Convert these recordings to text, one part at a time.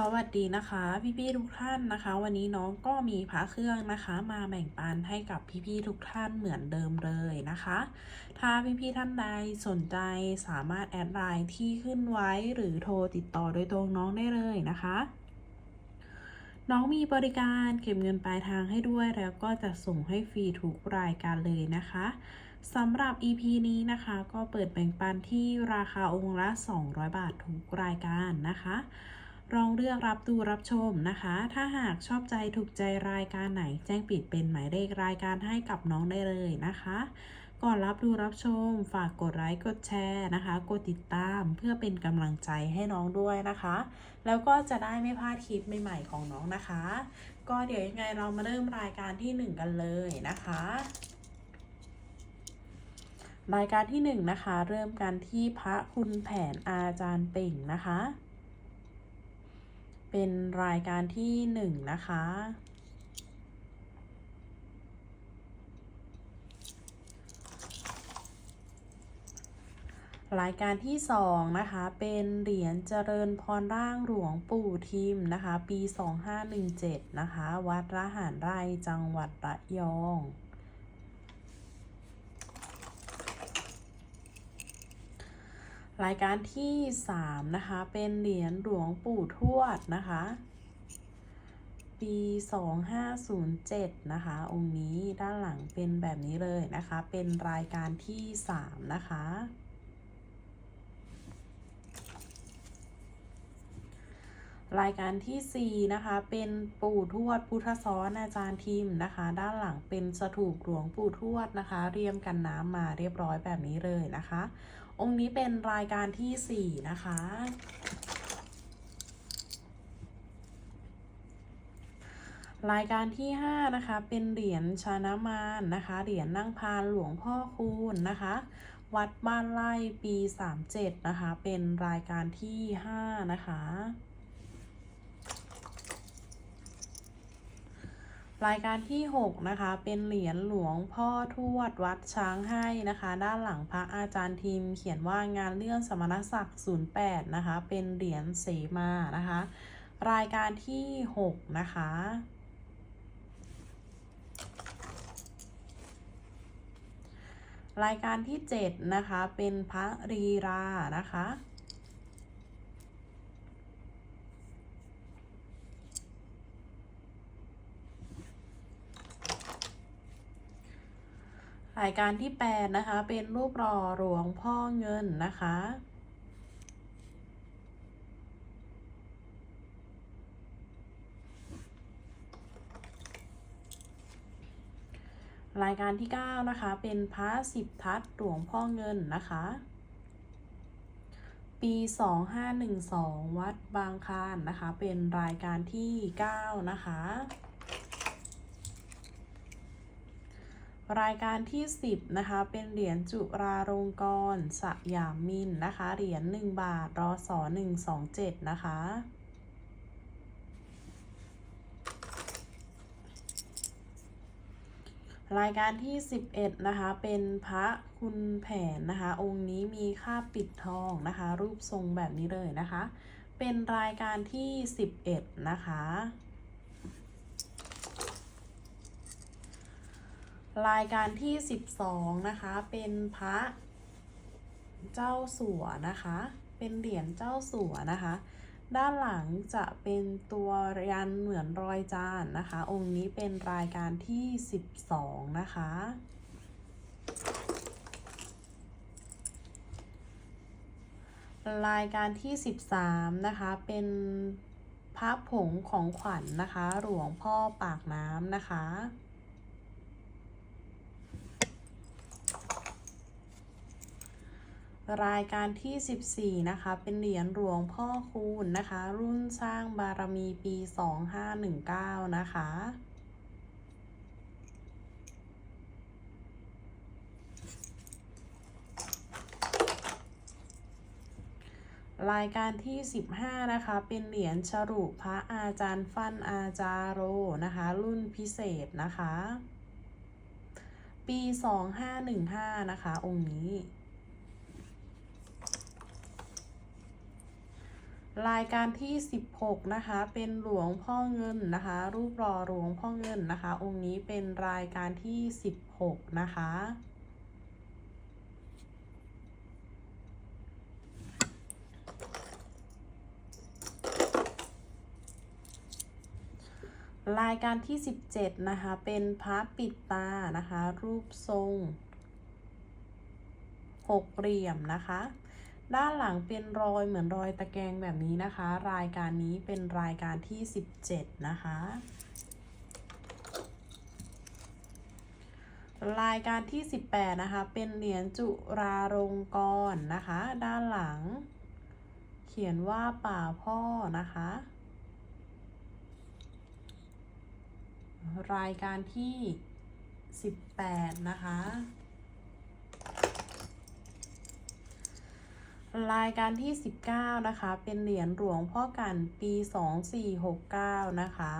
สวัสดีนะคะ พี่ๆทุกท่านนะคะ วันนี้น้องก็มีพระเครื่องนะคะ มาแบ่งปันให้กับพี่ๆทุกท่านเหมือนเดิมเลยนะคะ ถ้าพี่ๆท่านใดสนใจสามารถแอดไลน์ที่ขึ้นไว้หรือโทรติดต่อโดยตรงน้องได้เลยนะคะ น้องมีบริการเก็บเงินปลายทางให้ด้วยแล้วก็จะส่งให้ฟรีทุกรายการเลยนะคะสำหรับ EP นี้นะคะก็เปิดแบ่งปันที่ราคาองค์ละ 200 บาททุกรายการนะคะ ลองเลือกรับดูรับชมนะคะ ถ้าหากชอบใจถูกใจรายการไหน แจ้งปิดเป็นหมายเลขรายการให้กับน้องได้เลยนะคะ ก่อนรับดูรับชม ฝากกดไลค์กดแชร์นะคะ กดติดตามเพื่อเป็นกำลังใจให้น้องด้วยนะคะ แล้วก็จะได้ไม่พลาดคลิปใหม่ๆของน้องนะคะ ก็เดี๋ยวยังไงเรามาเริ่มรายการที่ 1 กันเลยนะคะรายการที่1นะคะ เริ่มกันที่พระคุณแผนอาจารย์เป่งนะคะ เป็นรายการที่1นะคะ รายการที่2นะคะ เป็นเหรียญเจริญพรร่างหลวงปู่ทิมนะคะ ปี 2517 นะคะ วัดระหารไร่จังหวัดระยอง รายการที่ 3 นะคะ เป็นเหรียญหลวงปู่ทวดนะคะ ปี 2507 นะคะ องค์นี้ด้านหลังเป็นแบบนี้เลยนะคะ เป็นรายการที่ 3 นะคะ รายการที่ 4 นะคะ เป็นปู่ทวดพุทธซ้อนอาจารย์ทิมนะคะ ด้านหลังเป็นสถูปหลวงปู่ทวดนะคะ เรียมกันน้ำมาเรียบร้อยแบบนี้เลยนะคะ องค์นี้เป็นรายการที่ 4 นะคะ รายการที่ 5 นะคะ เป็นเหรียญชานะมานนะคะ เหรียญนั่งพานหลวงพ่อคูณนะคะวัดบ้านไร่ปี 37 นะคะ เป็นรายการที่ 5 นะคะ รายการที่ 6 นะคะ เป็นเหรียญหลวงพ่อทวดวัดช้างให้นะคะ ด้านหลังพระอาจารย์ทิม เขียนว่างานเลื่อนสมณศักดิ์ 08 นะคะ เป็นเหรียญเสมานะคะ รายการที่ 6 นะคะรายการที่ 7 นะคะ เป็นพระรีรานะคะ รายการที่ 8 นะคะ เป็นรูปหล่อหลวงพ่อเงินนะคะ รายการที่ 9 นะคะ เป็นพระสิบทัศหลวงพ่อเงินนะคะ ปี 2512 วัดบางคลานนะคะ เป็นรายการที่ 9 นะคะ รายการที่ 10 นะคะ เป็นเหรียญจุราลงกรณ์สยามมินนะคะ เหรียญ1บาทรอสอ127 นะคะ รายการที่ 11 นะคะ เป็นพระคุณแผนนะคะ องค์นี้มีค่าปิดทองนะคะ รูปทรงแบบนี้เลยนะคะ เป็นรายการที่ 11 นะคะ รายการที่ 12 นะคะ เป็นพระเจ้าสัวนะคะ เป็นเหรียญเจ้าสัวนะคะ ด้านหลังจะเป็นตัวยันเหมือนรอยจานนะคะ องค์นี้เป็นรายการที่ 12 นะคะ รายการที่ 13 นะคะ เป็นพระผงของขวัญนนะคะ หลวงพ่อปากน้ำนะคะ รายการที่ 14 นะคะ เป็นเหรียญหลวงพ่อคูณนะคะ รุ่นสร้างบารมีปี 2519 นะคะ รายการที่ 15 นะคะ เป็นเหรียญฉรุพระอาจารย์ฟันอาจารโรนะคะ รุ่นพิเศษนะคะ ปี 2515 นะคะ องค์นี้ รายการที่ 16 นะคะ เป็นหลวงพ่อเงินนะคะ รูปรอหลวงพ่อเงินนะคะ องค์นี้เป็นรายการที่ 16 นะคะ รายการที่ 17 นะคะ เป็นพระปิดตานะคะ รูปทรงหกเหลี่ยมนะคะ ด้านหลังเป็นรอยเหมือนรอยตะแกรงแบบนี้นะคะ รายการนี้เป็นรายการที่ 17 นะคะ รายการที่ 18 นะคะ เป็นเหรียญจุราลงกรณ์นะคะ ด้านหลัง เขียนว่าป่าพ่อนะคะ รายการที่ 18 นะคะ รายการที่ 19 นะคะ เป็นเหรียญหลวงพ่อกันปี 2469 นะคะ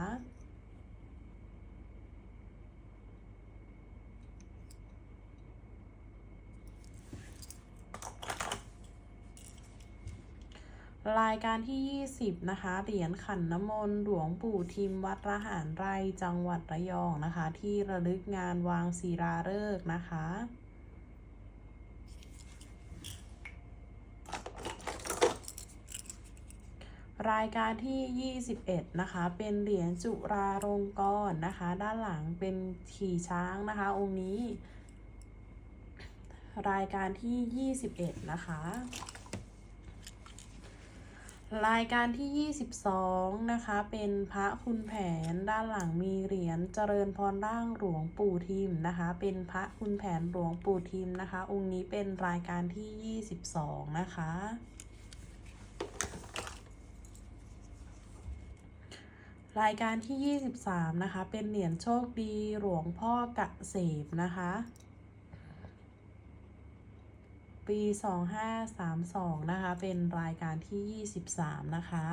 รายการที่ 20 นะคะ เหรียญขันน้ำมนต์หลวงปู่ทิมวัดระหารไรจังหวัดระยองนะคะ ที่ระลึกงานวางศิลาฤกษ์นะคะ รายการที่ 21 นะคะ เป็นเหรียญจุราลงกรณ์นะคะ ด้านหลังเป็นขี่ช้างนะคะ องค์นี้ รายการที่ 21 นะคะ รายการที่ 22 นะคะ เป็นพระคุณแผนด้านหลังมีเหรียญเจริญพรร่างหลวงปู่ทิมนะคะ เป็นพระคุณแผนหลวงปู่ทิมนะคะ องค์นี้เป็นรายการที่ 22 นะคะ รายการที่ 23 นะคะ เป็นเหรียญโชคดีหลวงพ่อกะเสมนะคะ ปี 2532 นะคะ เป็นรายการที่ 23 นะคะ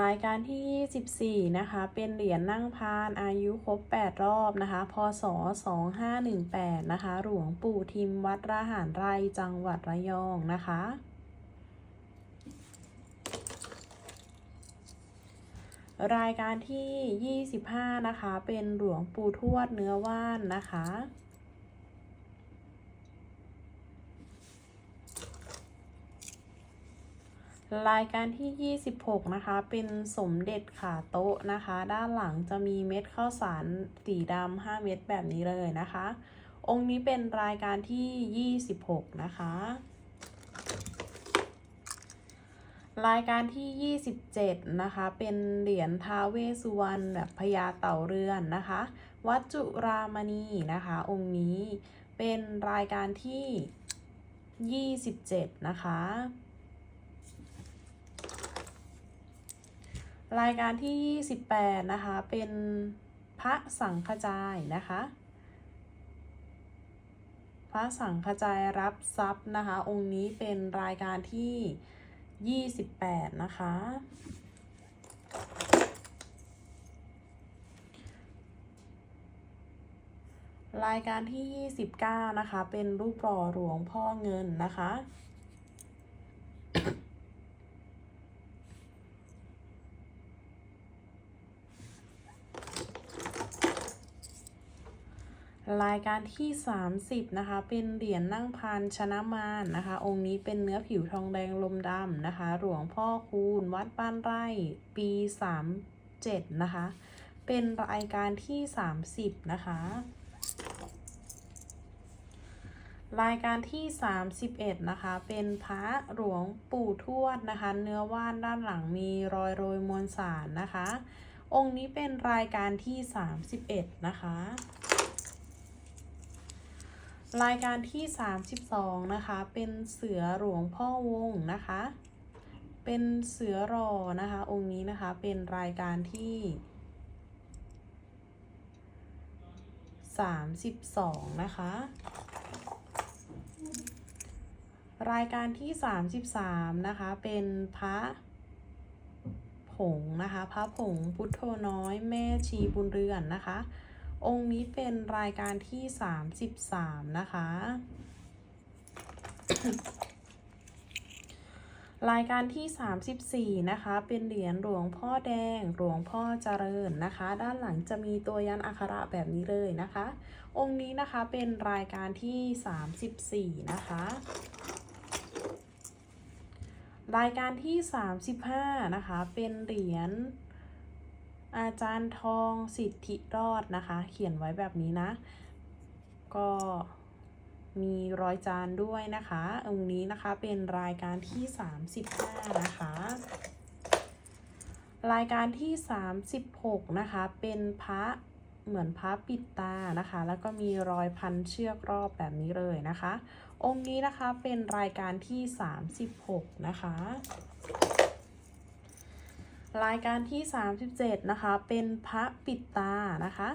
รายการที่ 24 นะคะ เป็นเหรียญนั่งพานอายุครบ 8 รอบนะคะ พศ 2518 นะคะ หลวงปู่ทิมวัดระหารไรจังหวัดระยองนะคะ รายการที่ 25 นะคะ เป็นหลวงปู่ทวดเนื้อว่านนะคะ รายการที่ 26 นะคะ เป็นสมเด็จขาโต๊ะนะคะ ด้านหลังจะมีเม็ดข้าวสารสีดำ5เม็ดแบบนี้เลยนะคะ องค์นี้เป็นรายการที่ 26 นะคะ รายการที่ 27 นะคะ เป็นเหรียญท้าเวสุวรรณแบบพญาเต่าเรือนนะคะ วัจุรามณีนะคะ องค์นี้เป็นรายการที่ 27 นะคะ รายการที่ 28 นะคะ เป็นพระสังฆจายนะคะ พระสังฆจายรับทรัพย์นะคะ องค์นี้เป็นรายการที่ 28นะคะ รายการที่ 29 นะคะ เป็นรูปหล่อหลวงพ่อเงินนะคะ รายการที่ 30 นะคะ เป็นเหรียญนั่งพานชนะมารนะคะ องค์นี้เป็นเนื้อผิวทองแดงลมดำนะคะ หลวงพ่อคูณวัดบ้านไร่ปี 37 นะคะ เป็นรายการที่ 30 นะคะ รายการที่ 31 นะคะ เป็นพระหลวงปู่ทวดนะคะ เนื้อว่านด้านหลังมีรอยโรยมวลสารนะคะ องค์นี้เป็นรายการที่ 31 นะคะ รายการที่ 32 นะคะ เป็นเสือหลวงพ่อวงนะคะ เป็นเสือรอนะคะ องค์นี้นะคะ เป็นรายการที่ 32 นะคะ รายการที่ 33 นะคะ เป็นพระผงนะคะ พระผงพุทโธน้อยแม่ชีบุญเรือนนะคะ องค์นี้เป็นรายการที่ 33 นะคะ รายการที่ 34 นะคะ เป็นเหรียญหลวงพ่อแดง หลวงพ่อเจริญนะคะ ด้านหลังจะมีตัวยันอักขระแบบนี้เลยนะคะ องค์นี้นะคะเป็นรายการที่ 34 นะคะรายการที่ 35 นะคะ เป็นเหรียญ อาจารย์ทองสิทธิรอดนะคะ เขียนไว้แบบนี้นะ ก็มีรอยจานด้วยนะคะองค์นี้นะคะเป็นรายการที่ 35 นะคะ รายการที่ 36 นะคะ เป็นพระเหมือนพระปิดตานะคะ แล้วก็มีรอยพันเชือกรอบแบบนี้เลยนะคะ องค์นี้นะคะเป็นรายการที่ 36 นะคะ รายการที่ 37 นะคะ เป็นพระปิดตานะคะ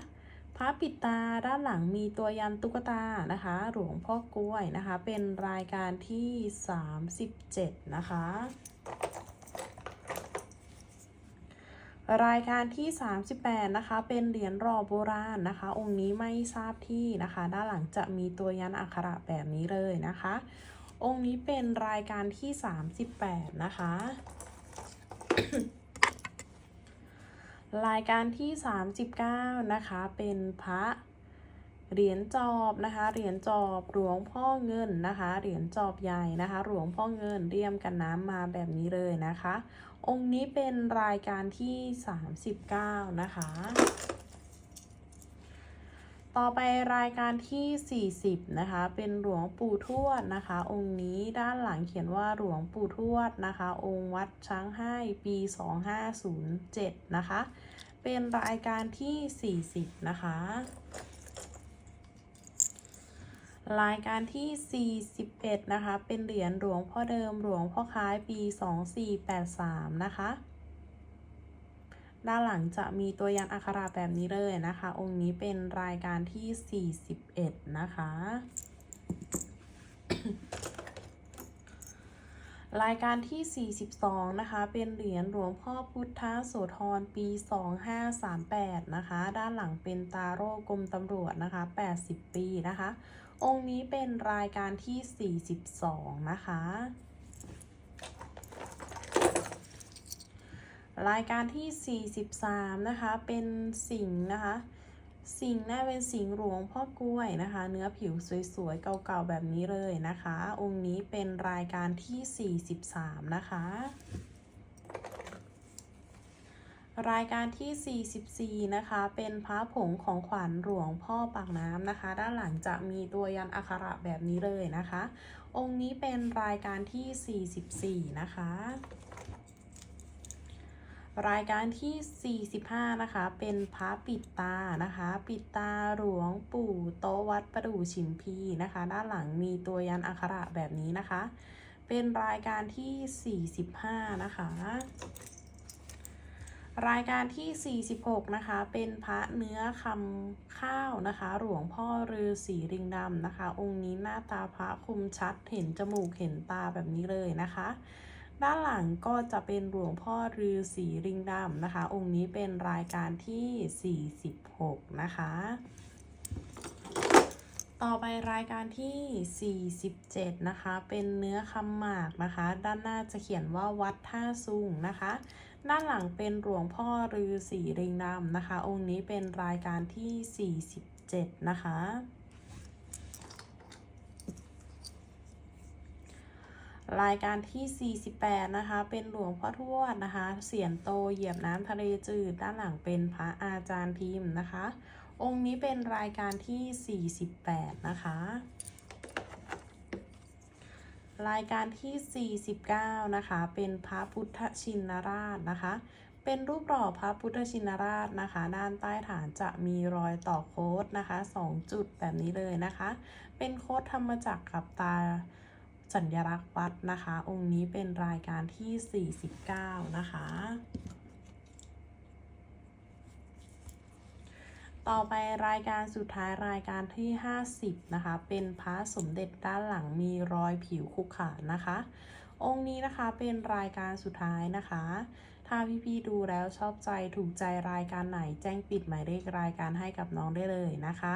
พระปิดตาด้านหลังมีตัวยันตุ๊กตานะคะ หลวงพ่อกล้วยนะคะ เป็นรายการที่ 37 นะคะ รายการที่ 38 นะคะ เป็นเหรียญหล่อโบราณนะคะ องค์นี้ไม่ทราบที่นะคะ ด้านหลังจะมีตัวยันอักขระแบบนี้เลยนะคะ องค์นี้เป็นรายการที่ 38 นะคะ รายการที่ 39 นะคะ เป็นพระเหรียญจอบนะคะ เหรียญจอบหลวงพ่อเงินนะคะ เหรียญจอบใหญ่นะคะ หลวงพ่อเงินเรียมกันน้ำมาแบบนี้เลยนะคะ องค์นี้เป็นรายการที่ 39 นะคะ ต่อไปรายการที่ 40 นะคะ เป็นหลวงปู่ทวดนะคะ องค์นี้ด้านหลังเขียนว่าหลวงปู่ทวดนะคะ องค์วัดช้างให้ปี 2507 นะคะ เป็นรายการที่ 40 นะคะ รายการที่ 41 นะคะ เป็นเหรียญหลวงพ่อเดิมหลวงพ่อคล้ายปี 2483 นะคะ ด้านหลังจะมีตัวยันอักขระแบบนี้เลยนะคะ องค์นี้เป็นรายการที่ 41 นะคะ รายการที่ 42 นะคะ เป็นเหรียญหลวงพ่อพุทธโสธรปี 2538 นะคะ ด้านหลังเป็นตาโร่กรมตำรวจนะคะ 80 ปีนะคะ องค์นี้เป็นรายการที่ 42 นะคะ รายการที่ 43 นะคะ เป็นสิงห์นะคะ สิงห์น่าเป็นสิงห์หลวงพ่อกล้วยนะคะ เนื้อผิวสวยๆ เก่าๆ แบบนี้เลยนะคะ องค์นี้เป็นรายการที่ 43 นะคะ รายการที่ 44 นะคะ เป็นพระผงของขวัญหลวงพ่อปากน้ำนะคะ ด้านหลังจะมีตัวยันอักขระแบบนี้เลยนะคะ องค์นี้เป็นรายการที่ 44 นะคะ รายการที่ 45 นะคะ เป็นพระปิดตานะคะ ปิดตาหลวงปู่โตวัดประดู่ชิมพีนะคะ ด้านหลังมีตัวยันอักขระแบบนี้นะคะ เป็นรายการที่ 45 นะคะ รายการที่ 46 นะคะ เป็นพระเนื้อคำข้าวนะคะ หลวงพ่อฤาษีริงดำนะคะ องค์นี้หน้าตาพระคมชัด เห็นจมูก เห็นตาแบบนี้เลยนะคะ ด้านหลังก็จะเป็นหลวงพ่อฤาษีริงดำนะคะ องค์นี้เป็นรายการที่ 46 นะคะ ต่อไปรายการที่ 47 นะคะ เป็นเนื้อคำหมากนะคะ ด้านหน้าจะเขียนว่าวัดท่าซุงนะคะ ด้านหลังเป็นหลวงพ่อฤาษีริงดำนะคะ องค์นี้เป็นรายการที่ 47 นะคะ รายการที่ 48 นะคะ เป็นหลวงพ่อทวดนะคะ เสียนโตเหยียบน้ำทะเลจืด ด้านหลังเป็นพระอาจารย์พิมพ์นะคะ องค์นี้เป็นรายการที่ 48 นะคะ รายการที่ 49 นะคะ เป็นพระพุทธชินราชนะคะ เป็นรูปหล่อพระพุทธชินราชนะคะ ด้านใต้ฐานจะมีรอยต่อโคดนะคะ 2 จุดแบบนี้เลยนะคะ เป็นโค้ดทำมาจากกับตา สัญลักษณ์วัดนะคะ องค์นี้เป็นรายการที่ 49 นะคะ ต่อไปรายการสุดท้ายรายการที่ 50 นะคะ เป็นพระสมเด็จด้านหลังมีรอยผิวคุกขานะคะ องค์นี้นะคะเป็นรายการสุดท้ายนะคะ ถ้าพี่ๆดูแล้วชอบใจถูกใจรายการไหนแจ้งปิดหมายเลขรายการให้กับน้องได้เลยนะคะ